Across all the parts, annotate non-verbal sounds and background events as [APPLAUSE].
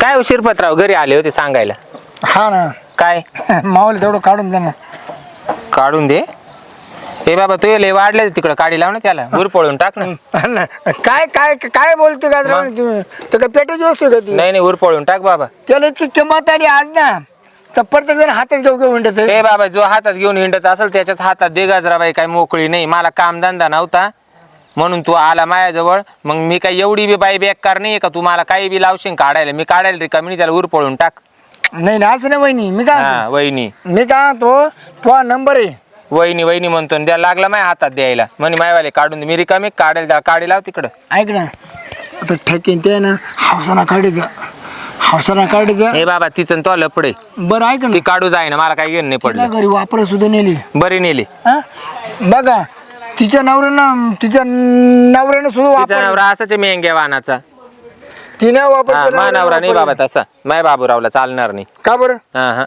काय हो शिरपतराव घरी आले होते सांगायला. हा ना. काय? [LAUGHS] मावलं तेवढं काढून द्या ना काढून दे? हे बाबा तू लय वाढले तिकडं. काढी लाव ना त्याला. दूर पळून टाक ना. [LAUGHS] ना. काय काय काय बोलतो का तुम्ही? तर काय पेटूची वस्तू का ती? नाही नाही उर पळून टाक बाबा. त्याला इतकी किंमत आली आज ना. तर प्रत्येक जण हातात घेऊ घेऊ म्हणत हे बाबा जो हातात घेऊन हिंडत असेल त्याच्याच हातात दे गाजराबाई. काय मोकळी नाही. मला कामधंदा नव्हता. म्हणून तू आला माझ्याजवळ मग मी काय एवढी बी बाई बेकार नाही का? तू मला काही बी लावशील काढायला. मी काढायला रिकामी नाही, त्याला उर पळून टाक. नाही नाही असं नाही वहिनी. मी हा म्हणतो? वहिनी. मी काय तो तो नंबर आहे. वहिनी वहिनी म्हणतो आणि द्यायला लागला माझ्या हातात द्यायला. म्हणे मायवाले काढून दे. मी रिकामी काढायला द्या काढी लाव तिकडं. ऐक ना आता ठेकीन ते ना हौसाना काढी द्या. हौसाना काढी द्या. हे बाबा तिचं तो लपडे बरं ऐक ती ना काढू जाय ना मला काही घेणं नाही तिला पडलं. घरी वापर सुद्धा नेली. बरी नेली. हा? बघा तिच्या नवऱ्यानं तिच्या नवऱ्यानं सुद्धा तिचा वापर नवरा असाच मेंग्या वाहनाचा तिने वापर हा केला, मा नवरा नाही बाबा तसा. माय बाबूरावला चालणार नाही. का बरं? हा हा.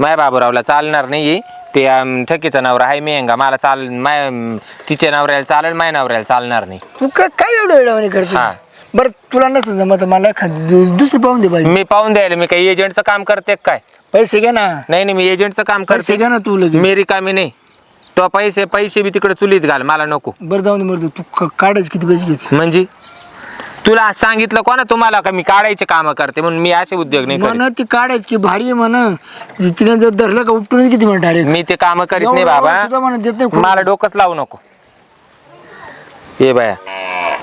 माय बाबूरावला चालणार नाही ते अम, ठकीचा नवरा आहे मेंगा. मला चाल माय अम, तिच्या नवऱ्याला चालेल माय नवऱ्याला चालणार नाही. तू काय काय एवढं करते हा. बरं तुला नसतं जमत मला एखादी दु- दुसरी पाहून दे पाहिजे मी पाहून द्यायला मी काही एजंटचं काम करते का काय? पैसे घे ना. नाही नाही मी एजंटचं काम पैसे करते. घे ना तू लगेच. मी रिकामी नाही. तो पैसे पैसे बी तिकडे चुलीत घाल मला नको. बरं जाऊन दे मरतो तू क- काढायचे किती पैसे घेते? म्हणजे? तुला सांगितलं कोणा तुम्हाला का मी काढायचे काम करते म्हणून मी असे उद्योग नाही करीत. म्हण ती काढायची की भारी आहे म्हण. तिने जर धरलं का उपटून किती म्हणत डायरेक्ट मी ते काम करीत नाही सुद्धा म्हणत देत बाबा नाही कोणी. मला डोकंच लावू नको. ये बाया.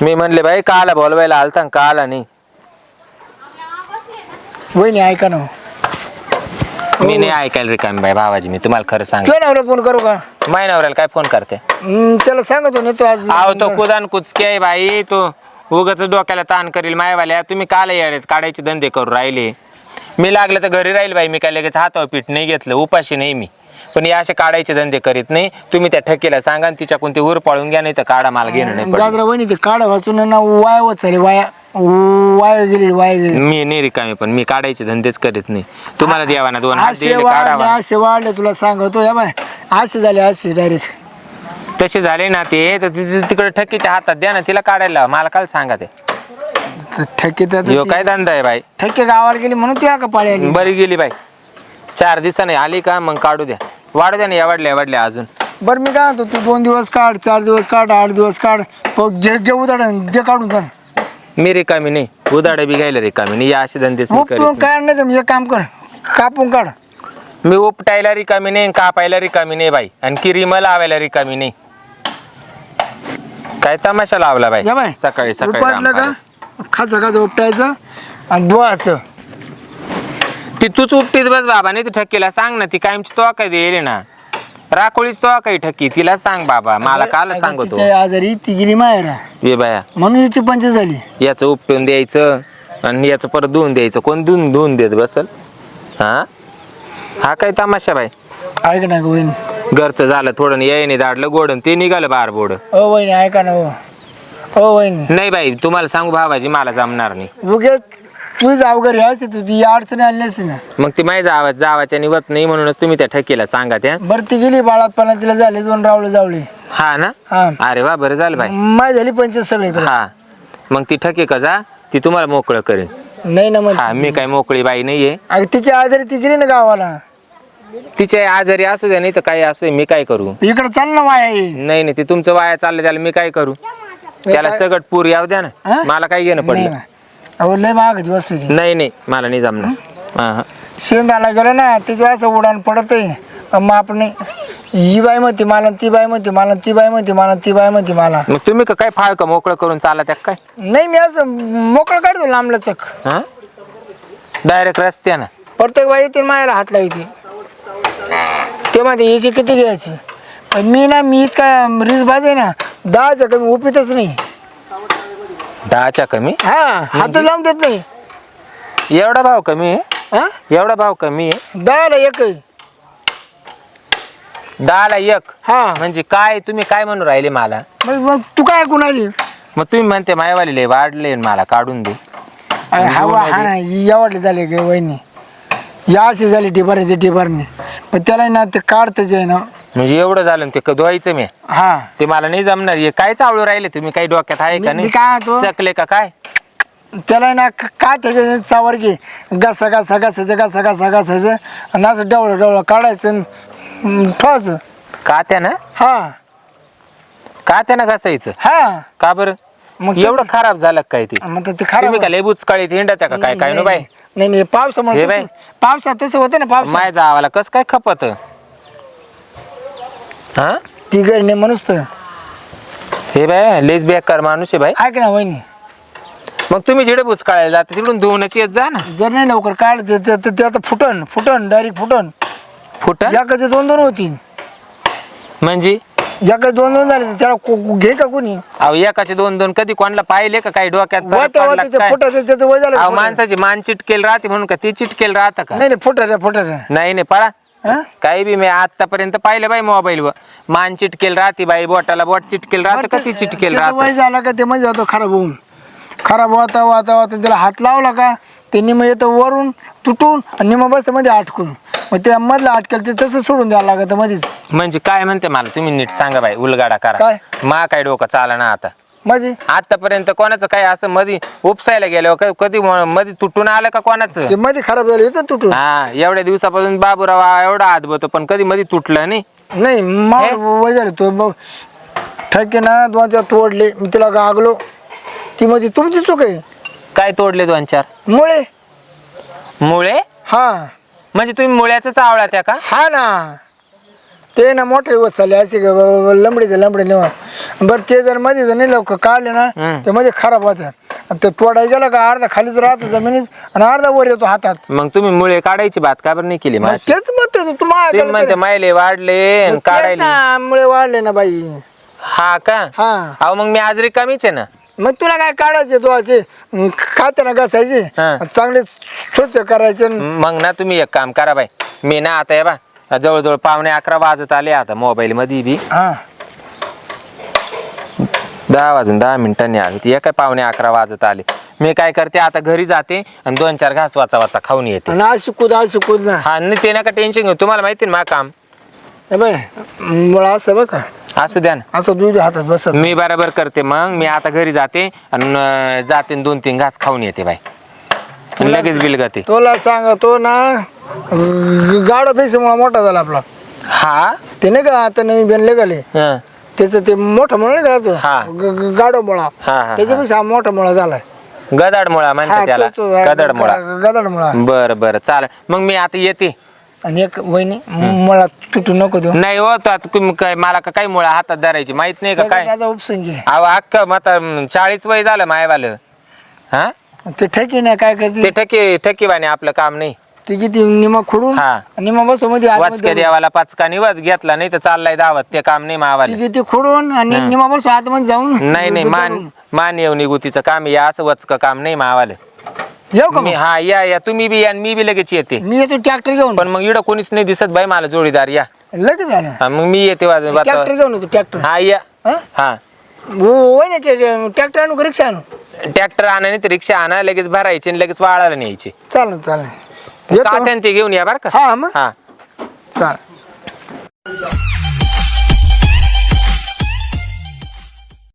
मी म्हणले बाई काला बोलवायला आलता न काला नाही. वहिनी ऐका ना मी नाही ऐकायला रिकामी बाई भावाजी मी तुम्हाला खरं सांग नवरा फोन करू का? माय नवऱ्याला काय फोन करते? हम्म, त्याला सांगतो ना तू आज आहो तो कुदान कुचके आहे बाई तो उगाच डोक्याला ताण करील मायवाल्या. तुम्ही काला येडेत काढायचे धंदे करू राहिले. मी लागलं तर घरी राहील बाई मी काय लगेच हातावर पीठ नाही घेतलं उपाशी नाही मी. पण हे असे काढायचे धंदे करीत नाही. तुम्ही त्या ठेकीला सांगा आणि तिच्याकडून ते उर पळून घ्या नाही तर काढा मला घेणं नाही पडलं. गाजरा वहिनी ते काढा वाचून ना वाया होत चालेल वाया. वाया गेली वाया गेली मी नाही रिकामी पण मी काढायचे धंदेच करीत नाही. तुम्हाला द्यावा ना दोन हात असे वाढले काढावा. असे वाढले तुला सांगतो या बाय. असे झाले असे डायरेक्ट तसे झाले ना ते तर तिकडे ठकीच्या हातात द्या ना तिला काढायला. मला काल सांगा ते. ठेके ह्यो काय धंदा आहे बाई? ठेके गावाला गेली म्हणून तू या का पाळी आली? बरी गेली बाई. चार दिवसाने आली का मग काढू द्या. वाढू द्या ना एवढल्या एवढल्या अजून. बरं मी काय म्हणतो तू दोन दिवस काढ चार दिवस काढ आठ दिवस काढ. हो, घे घे उदाड घे काढून कर मी रिकामी नाही. उदाडे बी घ्यायला रिकामी नाही. या असे धंदेच मी उपटून करीत काढ नाही तर मग एक काम कर. कापून काढ. नाही. मी उपटायला रिकामी नाही कापायला रिकामी नाही बाई. आणि किरीम लावायला रिकामी नाही. काय तमाशा लावला बाई? या बाय सकाळी सकाळी उपटलं का? रामपाल. खाचं खाचं उपटायचं आणि धुवायचं. ती तूच उपटीत बस बाबा नाही तर ठक्कीला सांग ना ती कायमची तो काय देईल ना. राखोळीच तो काही ठक्की तिला सांग बाबा मला काल अगं, सांगतो. तिच्या आजारी ती गेली मायरा ये बाया. म्हणून हिची पंच झाली. याचं उपटून द्यायचं आणि याचं परत धुवून द्यायचं. कोण धुवून धुवून देत बसल? हा? हा काय तमाशा बाई? ऐक ना गं वहिनी. घरचं झालं थोडं यायने दाडलं गोडन ते निघालं बार बोड. ओ वहिनी ऐका ना हो. ओ वहिनी. नाही बाई तुम्हाला सांगू भावाजी मला जमणार नाही. उगे तुझी अवघड असते तू ती अडचणी आली नसती ना. मग ती माझा आवाज जावाच्या निवत नाही म्हणूनच तुम्ही त्या ठकीला सांगा त्या. बरं ती गेली बाळापणा तिला झाले दोन रावळे जावळे. हा ना? हा. अरे वा बरं झालं बाई. माय झाली पंचायत सगळीकडे. हा. मग ती ठकी का जा ती तुम्हाला मोकळं करेन. नाही ना मग हा मी काय मोकळी बाई नाहीये. अगं तिच्या आजारी ती गेली ना गावाला. तिच्या आजारी असू द्या नाही तर काही असू दे मी काय करू? इकडे चाल ना वाया ये. नाही नाही ते तुमचं वाया चाललं त्याला मी काय करू? त्याला सगळं पूर याव द्या हा? ना मला काय घेणं नाही पडलं ना. अहो लय महागाची वस्तू ती नाही नाही मला नाही जमणार. हा? हा शेंदाला गेलं ना तिचं असं उडान पडत आहे मग आपण ही बाई म्हणते मला ती बाई म्हणते मला ती बाई म्हणते मला ती बाई म्हणते मला. मग तुम्ही का काय फाळकं मोकळं करून चाला त्या काय? नाही मी असं मोकळं काढतो लांबलं चक. हा? डायरेक्ट रस्त्यानं. प्रत्येक बाई येते मायाला हात लावते. ते म्हणते हिची किती घ्यायची? पण मी ना मी इतका रिस बाज आहे ना दहाचं कमी उपितच नाही. दहाच्या कमी? हा हात लावून देत नाही. एवढा भाव कमी? आहे हा? एवढा भाव कमी? आहे दहाला एक आहे. दहाला एक? हा. म्हणजे काय तुम्ही काय म्हणून राहिले मला? मग मग तू काय ऐकून आली मग तुम्ही म्हणते मायवाले लय वाढले आणि मला काढून दे. अरे हा वा, हा ना एवढले झाले गे वहिनी. या अशी झाली टिपाराची टिपारने पण त्याला ना ते काढतच आहे ना. म्हणजे एवढं झालं ना ते धुवायचं मी. हा. ते मला नाही जमणार. हे काय चावळू राहिले तुम्ही? काही डोक्यात आहे का मी- मी काय नाही? सकले का काय? त्याला ना क- काय त्याच्या चावर घे. घासा घासा घासायचं घासा घासा घासायचं आणि असं डवळं डवळं काढायचं आणि, हम्म, ठेवायचं. का त्यानं हा. का त्यानं घासायचं? हा. का बरं? मग एवढं खराब झालं का काय ते? मग ते खराब का लय बुचकाळीत हिंडत का काय? काय नो बाई? नाही नाही पावसामुळे हे तसं-. पावसात तसं होतं ना पावसात. माय जावाला कस काय खपत? हा? ती नाही म्हणूच तर हे बाय लेस बेकार माणूस आहे बाई ऐक ना वहिनी. मग तुम्ही जिडे बुचकाळायला जाता तिकडून धुवूनच येत जा ना. जर नाही लवकर काढ ते ते- ते- ते आता फुटन फुटन डायरेक्ट फुटन. फुट एकाचे दोन दोन होतील. म्हणजे? एकाचे दोन दोन झाले तर त्याला को- को- घे का कोणी? अहो एकाचे दोन दोन कधी कोणाला पाहिले का काही डोक्यात फरक वाटतं पडला वाटतं ते काय? फुटायचं त्याचं वय झालं अहो फुटायचं. माणसाची मान चिटकेल राहते म्हणून का? ती चिटकेल राहतं का नाही नाही फुटायचं फुटायचं नाही नाही पळा. हा? काही बी मी आतापर्यंत पाहिलं बाई मोबाईल वर. मान चिटकेल राहते बाई बोटाला बोट चिटकेल राहतं का ती चिटकेल त्याचं वय राहत? झालं का ते म्हणजे जातो खराब होऊन. खराब होता होता होता त्याला हात लावला का ते निम येतं वरून तुटून आणि निम बसतं मध्ये अटकून मग त्या मधलं अटकेल ते तसं सोडून द्यावं लागतं मध्येच म्हणजे काय म्हणते मला तुम्ही नीट सांगा बाई उलगाडा करा. काय? मा काय डोकं चाला ना आता. मध्ये आतापर्यंत कोणाचं काय असं मधी उपसायला गेलं का कधी म- मधी तुटून आलं का कोणाचं? ते मध्ये खराब झालं येतं तुटून. हा एवढ्या दिवसापासून बाबूराव हा एवढा हात बतो पण कधी मध्ये तुटलं नाही. नाही मावर वय झालं तो मग ठेके ना दोन चार तोडले मी तिला गागलो. ती मध्ये तुमची चूक आहे. काय तोडले दोन चार? मुळे. मुळे? हा. म्हणजे तुम्ही मुळ्याच आवळा त्या का? हा ना. ते ना मोठे होत चालले असे ग- ब- ब- लंबडीचे लंबडे नेवा बरं ते जर मध्ये जर नाही लवकर काढले ना. ते मध्ये खराब आणि ते तोडायला गेला का अर्धा खालीच राहतो जमिनीत आणि अर्धा वर येतो हातात. मग तुम्ही मुळे काढायची बात का बरं नाही केली माझी तेच म्हणतो तू तुम्ही म्हणते तुम्हाला मायले वाढले काढायले. मुळे वाढले ना बाई. हा का? हा. अहो मग मी आज रिकामीच आहे ना. मग तुला काय काढायचे दोहाचे खाते ना घासायचे? हा. चांगले स्वच्छ करायचे. मग ना तुम्ही एक काम करा बाई. मी ना आता हे बा जवळजवळ पावणे अकरा वाजत आले आता मोबाईल मध्ये बी. हा. दहा वाजून दहा मिनिटांनी आले ती. काय पावणे अकरा वाजत आले. मी काय करते आता घरी जाते आणि दोन चार घास वाचा वाचा खाऊन येते. अशी कूद अशी कूद ना हा नाही ते नका टेन्शन घेऊ. तुम्हाला माहिती ना मा काम? बाय मुळा असं बघ का? असू द्या ना. असं दूध हातात बसत मी बरोबर करते मग. मी आता घरी जाते आणि अं, जाते आणि दोन तीन घास खाऊन येते बाई. लगेच बिल गाते. तुला सांग तो ना गाडापेक्षा मला मोठा झाला आपला. हा? ते नाही का आता नवीन बेन निघाले. हं. त्याचं ते मोठा मुळा नाही का हा. तो गाडो मुळा. हा. त्याच्यापेक्षा हा मोठा मुळा झालाय. गदाड मुळा म्हणतात त्याला गदाड मुळा. गदड मुळा. बर बर चालेल. मग मी आता येते. आणि एक वहिनी मुळा तुटू नको देऊ. नाही हो तर आता तुम्ही काय मला का काही मुळा हातात धरायची माहीत नाही का काय? सगळ्याचा उपसून घे अहो अख्ख मग चाळीस वय झालं मायवालं. हा? ते ठेकी नाही काय ते करते ठकी ठकीवाने आपलं काम नाही. ते किती निमा खोडून हा. निमा बसतो मध्ये वाचक्या आतमध्ये. देवाला पाचका निवत घेतला नाही तर चाललाय दावत ते काम नाही ती मावाले किती खोडून आणि निमा बसतो आतमध्ये जाऊन नाही नाही मान मान येऊन निघू तिचं काम या असं वचक काम नाही मावाले. येऊ का मी मग? हा या या तुम्ही बी या आणि मी बी लगेच येते. मी येतो ट्रॅक्टर घेऊन. पण मग इकडं कोणीच नाही दिसत बाई मला जोडीदार या. लगेच हा, मग मी येते वाज- ट्रॅक्टर वाचा- घेऊन येतो ट्रॅक्टर. हा या. हा? हा. होय ना ट्रॅक्टर आणू का रिक्षा आणू? ट्रॅक्टर आणा नाही तर रिक्षा आणा लगेच भरायची आणि लगेच वाळायला न्यायची. चालेल चालेल. येतो. काट्यान ते घेऊन या बरं का? हा मग. हा. चालेल.